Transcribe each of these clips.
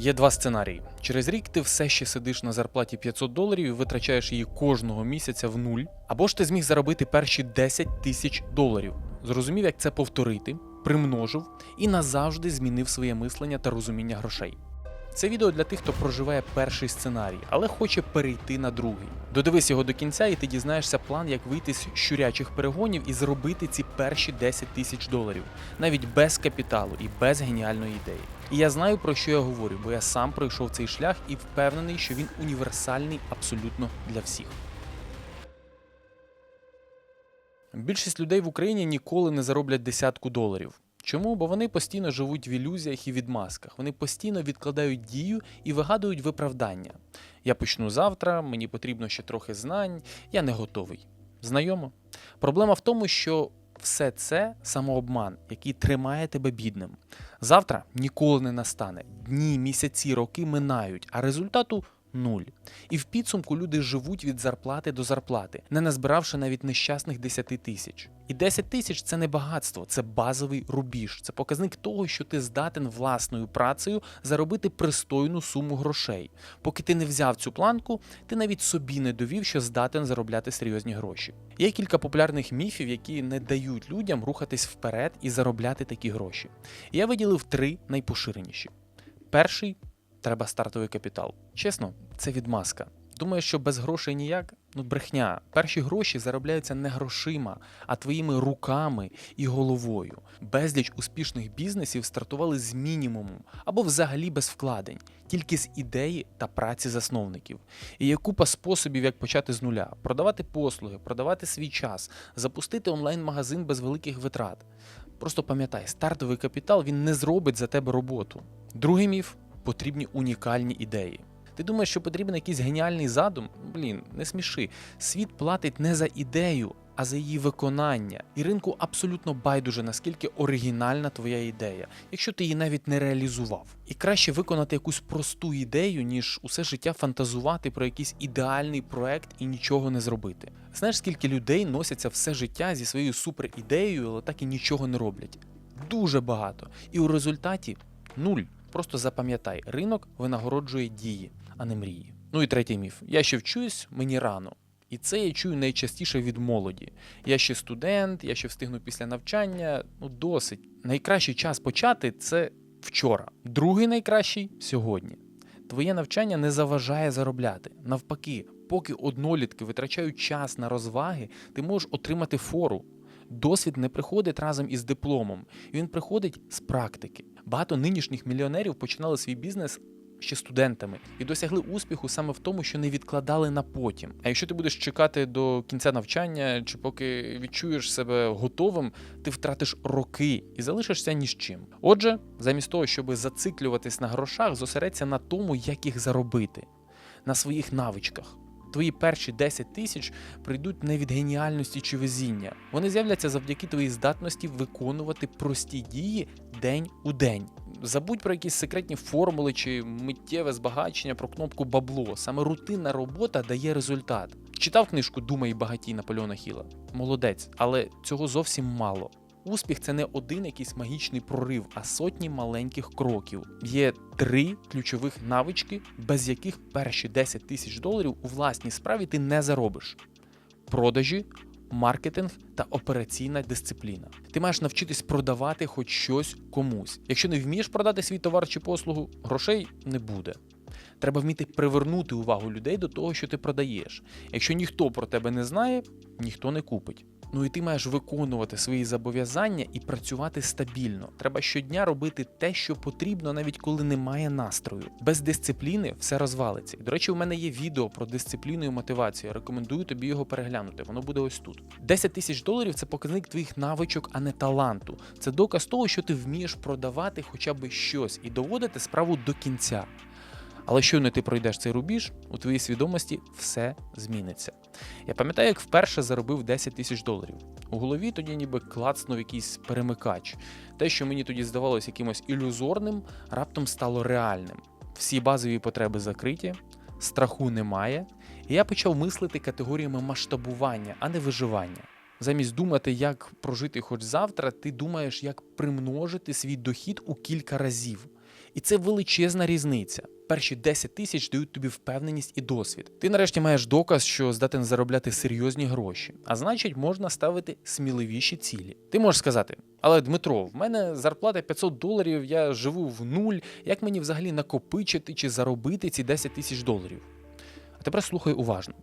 Є два сценарії. Через рік ти все ще сидиш на зарплаті 500 доларів і витрачаєш її кожного місяця в нуль. Або ж ти зміг заробити перші 10 тисяч доларів. Зрозумів, як це повторити, примножив і назавжди змінив своє мислення та розуміння грошей. Це відео для тих, хто проживає перший сценарій, але хоче перейти на другий. Додивись його до кінця, і ти дізнаєшся план, як вийти з щурячих перегонів і зробити ці перші 10 тисяч доларів, навіть без капіталу і без геніальної ідеї. І я знаю про що я говорю, бо я сам пройшов цей шлях і впевнений, що він універсальний абсолютно для всіх. Більшість людей в Україні ніколи не зароблять десятку доларів. Чому? Бо вони постійно живуть в ілюзіях і відмазках. Вони постійно відкладають дію і вигадують виправдання. Я почну завтра, мені потрібно ще трохи знань, я не готовий. Знайомо? Проблема в тому, що все це самообман, який тримає тебе бідним. Завтра ніколи не настане. Дні, місяці, роки минають, а результату нуль. І в підсумку люди живуть від зарплати до зарплати, не назбиравши навіть нещасних 10 тисяч. І 10 тисяч це не багатство, це базовий рубіж. Це показник того, що ти здатен власною працею заробити пристойну суму грошей. Поки ти не взяв цю планку, ти навіть собі не довів, що здатен заробляти серйозні гроші. Є кілька популярних міфів, які не дають людям рухатись вперед і заробляти такі гроші. Я виділив три найпоширеніші. Перший треба стартовий капітал. Чесно, це відмазка. Думаю, що без грошей ніяк? Ну, брехня. Перші гроші заробляються не грошима, а твоїми руками і головою. Безліч успішних бізнесів стартували з мінімуму або взагалі без вкладень, тільки з ідеї та праці засновників. І є купа способів, як почати з нуля: продавати послуги, продавати свій час, запустити онлайн-магазин без великих витрат. Просто пам'ятай, стартовий капітал він не зробить за тебе роботу. Другий міф потрібні унікальні ідеї. Ти думаєш, що потрібен якийсь геніальний задум? Блін, не сміши. Світ платить не за ідею, а за її виконання. І ринку абсолютно байдуже, наскільки оригінальна твоя ідея, якщо ти її навіть не реалізував. І краще виконати якусь просту ідею, ніж усе життя фантазувати про якийсь ідеальний проект і нічого не зробити. Знаєш, скільки людей носяться все життя зі своєю суперідеєю, але так і нічого не роблять? Дуже багато. І у результаті нуль. Просто запам'ятай, ринок винагороджує дії, а не мрії. Ну і третій міф. Я ще вчусь, мені рано. І це я чую найчастіше від молоді. Я ще студент, я ще встигну після навчання. Ну, досить. Найкращий час почати це вчора. Другий найкращий сьогодні. Твоє навчання не заважає заробляти. Навпаки, поки однолітки витрачають час на розваги, ти можеш отримати фору. Досвід не приходить разом із дипломом, він приходить з практики. Багато нинішніх мільйонерів починали свій бізнес ще студентами і досягли успіху саме в тому, що не відкладали на потім. А якщо ти будеш чекати до кінця навчання, чи поки відчуєш себе готовим, ти втратиш роки і залишишся ні з чим. Отже, замість того, щоб зациклюватись на грошах, зосередься на тому, як їх заробити, на своїх навичках. Твої перші 10 тисяч прийдуть не від геніальності чи везіння. Вони з'являться завдяки твоїй здатності виконувати прості дії день у день. Забудь про якісь секретні формули чи миттєве збагачення про кнопку бабло. Саме рутинна робота дає результат. Читав книжку Думай і багатій Наполеона Хіла. Молодець, але цього зовсім мало. Успіх це не один якийсь магічний прорив, а сотні маленьких кроків. Є три ключових навички, без яких перші 10 тисяч доларів у власній справі ти не заробиш: продажі, маркетинг та операційна дисципліна. Ти маєш навчитись продавати хоч щось комусь. Якщо не вмієш продати свій товар чи послугу, грошей не буде. Треба вміти привернути увагу людей до того, що ти продаєш. Якщо ніхто про тебе не знає, ніхто не купить. Ну і ти маєш виконувати свої зобов'язання і працювати стабільно. Треба щодня робити те, що потрібно, навіть коли немає настрою. Без дисципліни все розвалиться. І, до речі, у мене є відео про дисципліну і мотивацію. Рекомендую тобі його переглянути. Воно буде ось тут. 10 тисяч доларів це показник твоїх навичок, а не таланту. Це доказ того, що ти вмієш продавати хоча б щось і доводити справу до кінця. Але щойно ти пройдеш цей рубіж, у твоїй свідомості все зміниться. Я пам'ятаю, як вперше заробив 10 тисяч доларів. У голові тоді ніби клацнув якийсь перемикач. Те, що мені тоді здавалося якимось ілюзорним, раптом стало реальним. Всі базові потреби закриті, страху немає, і я почав мислити категоріями масштабування, а не виживання. Замість думати, як прожити хоч завтра, ти думаєш, як примножити свій дохід у кілька разів. І це величезна різниця. Перші 10 тисяч дають тобі впевненість і досвід. Ти нарешті маєш доказ, що здатен заробляти серйозні гроші, а значить, можна ставити сміливіші цілі. Ти можеш сказати: але Дмитро, в мене зарплата 500 доларів, я живу в нуль. Як мені взагалі накопичити чи заробити ці 10 тисяч доларів? А тепер слухай уважно.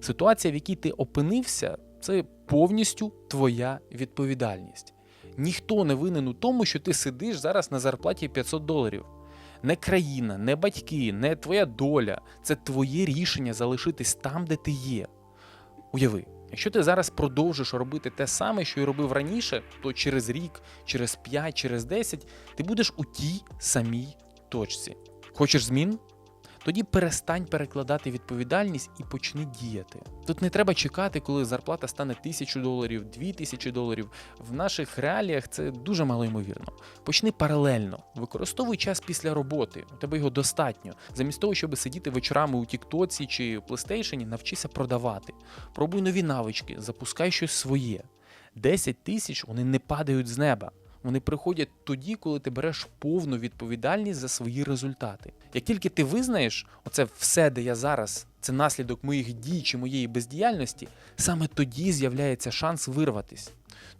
Ситуація, в якій ти опинився, це повністю твоя відповідальність. Ніхто не винен у тому, що ти сидиш зараз на зарплаті 500 доларів. Не країна, не батьки, не твоя доля. Це твоє рішення залишитись там, де ти є. Уяви, якщо ти зараз продовжиш робити те саме, що й робив раніше, то через рік, через 5, через 10 ти будеш у тій самій точці. Хочеш змін? Тоді перестань перекладати відповідальність і почни діяти. Тут не треба чекати, коли зарплата стане тисячу доларів, дві тисячі доларів. В наших реаліях це дуже малоймовірно. Почни паралельно, використовуй час після роботи. У тебе його достатньо. Замість того, щоб сидіти вечорами у Тіктоці чи PlayStation, навчися продавати. Пробуй нові навички, запускай щось своє. 10 тисяч вони не падають з неба. Вони приходять тоді, коли ти береш повну відповідальність за свої результати. Як тільки ти визнаєш, оце все, де я зараз, це наслідок моїх дій чи моєї бездіяльності, саме тоді з'являється шанс вирватись.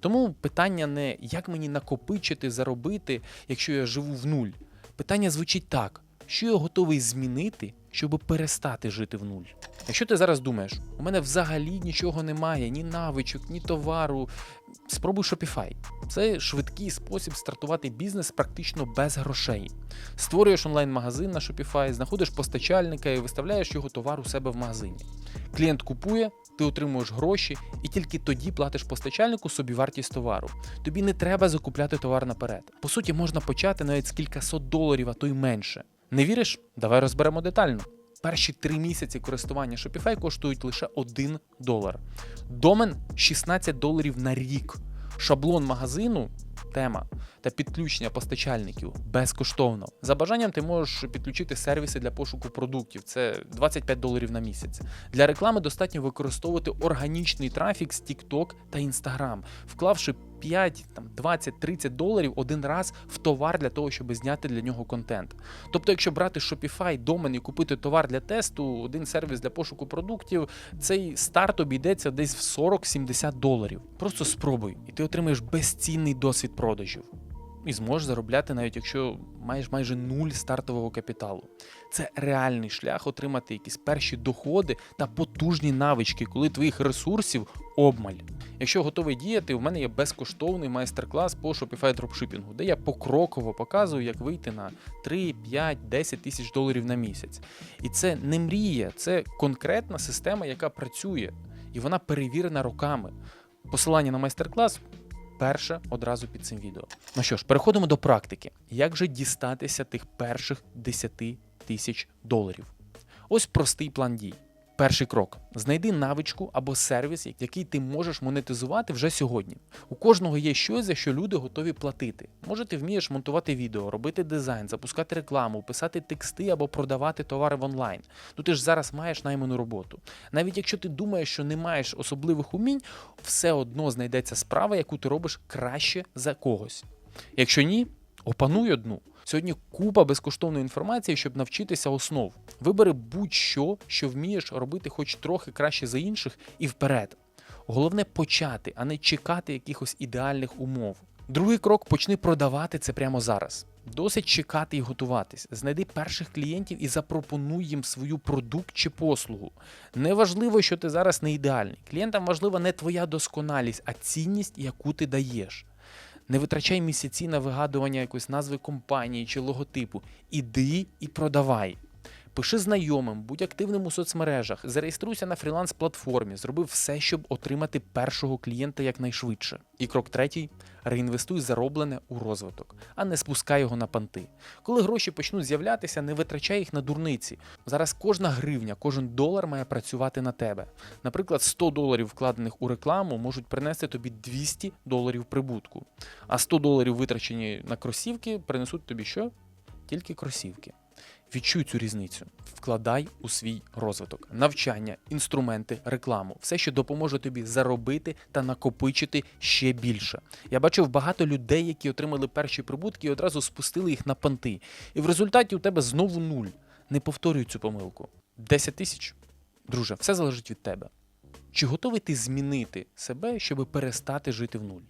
Тому питання не як мені накопичити, заробити, якщо я живу в нуль. Питання звучить так: що я готовий змінити, щоб перестати жити в нуль. Якщо ти зараз думаєш, у мене взагалі нічого немає, ні навичок, ні товару, спробуй Shopify. Це швидкий спосіб стартувати бізнес практично без грошей. Створюєш онлайн-магазин на Shopify, знаходиш постачальника і виставляєш його товар у себе в магазині. Клієнт купує, ти отримуєш гроші, і тільки тоді платиш постачальнику собівартість товару. Тобі не треба закупляти товар наперед. По суті, можна почати навіть з кількасот доларів, а то й менше. Не віриш? Давай розберемо детально. Перші три місяці користування Shopify коштують лише 1 долар. Домен 16 доларів на рік. Шаблон магазину, тема та підключення постачальників безкоштовно. За бажанням ти можеш підключити сервіси для пошуку продуктів. Це 25 доларів на місяць. Для реклами достатньо використовувати органічний трафік з TikTok та Instagram, вклавши 5, там, 20, 30 доларів один раз в товар для того, щоб зняти для нього контент. Тобто, якщо брати Shopify, домен і купити товар для тесту, один сервіс для пошуку продуктів, цей старт обійдеться десь в 40-70 доларів. Просто спробуй, і ти отримаєш безцінний досвід продажів. І зможеш заробляти, навіть якщо маєш майже нуль стартового капіталу. Це реальний шлях отримати якісь перші доходи та потужні навички, коли твоїх ресурсів обмаль. Якщо готовий діяти, у мене є безкоштовний майстер-клас по Shopify дропшипінгу, де я покроково показую, як вийти на 3, 5, 10 тисяч доларів на місяць. І це не мрія, це конкретна система, яка працює, і вона перевірена роками. Посилання на майстер-клас перше одразу під цим відео. Ну що ж, переходимо до практики. Як же дістатися тих перших 10 тисяч доларів? Ось простий план дій. Перший крок: знайди навичку або сервіс, який ти можеш монетизувати вже сьогодні. У кожного є щось, за що люди готові платити. Може, ти вмієш монтувати відео, робити дизайн, запускати рекламу, писати тексти або продавати товари в онлайн. Ну ти ж зараз маєш найману роботу. Навіть якщо ти думаєш, що не маєш особливих умінь, все одно знайдеться справа, яку ти робиш краще за когось. Якщо ні, опануй одну. Сьогодні купа безкоштовної інформації, щоб навчитися основ. Вибери будь-що, що вмієш робити хоч трохи краще за інших, і вперед. Головне почати, а не чекати якихось ідеальних умов. Другий крок почни продавати це прямо зараз. Досить чекати і готуватись. Знайди перших клієнтів і запропонуй їм свою продукт чи послугу. Неважливо, що ти зараз не ідеальний. Клієнтам важлива не твоя досконалість, а цінність, яку ти даєш. Не витрачай місяці на вигадування якоїсь назви компанії чи логотипу. Іди і продавай. Пиши знайомим, будь активним у соцмережах, зареєструйся на фріланс-платформі, зроби все, щоб отримати першого клієнта якнайшвидше. І крок третій реінвестуй зароблене у розвиток, а не спускай його на панти. Коли гроші почнуть з'являтися, не витрачай їх на дурниці. Зараз кожна гривня, кожен долар має працювати на тебе. Наприклад, 100 доларів вкладених у рекламу можуть принести тобі 200 доларів прибутку, а 100 доларів витрачені на кросівки принесуть тобі що? Тільки кросівки. Відчуй цю різницю. Вкладай у свій розвиток, навчання, інструменти, рекламу, все, що допоможе тобі заробити та накопичити ще більше. Я бачив багато людей, які отримали перші прибутки і одразу спустили їх на понти. І в результаті у тебе знову нуль. Не повторюй цю помилку. 10 тисяч. Друже, все залежить від тебе. Чи готовий ти змінити себе, щоб перестати жити в нуль?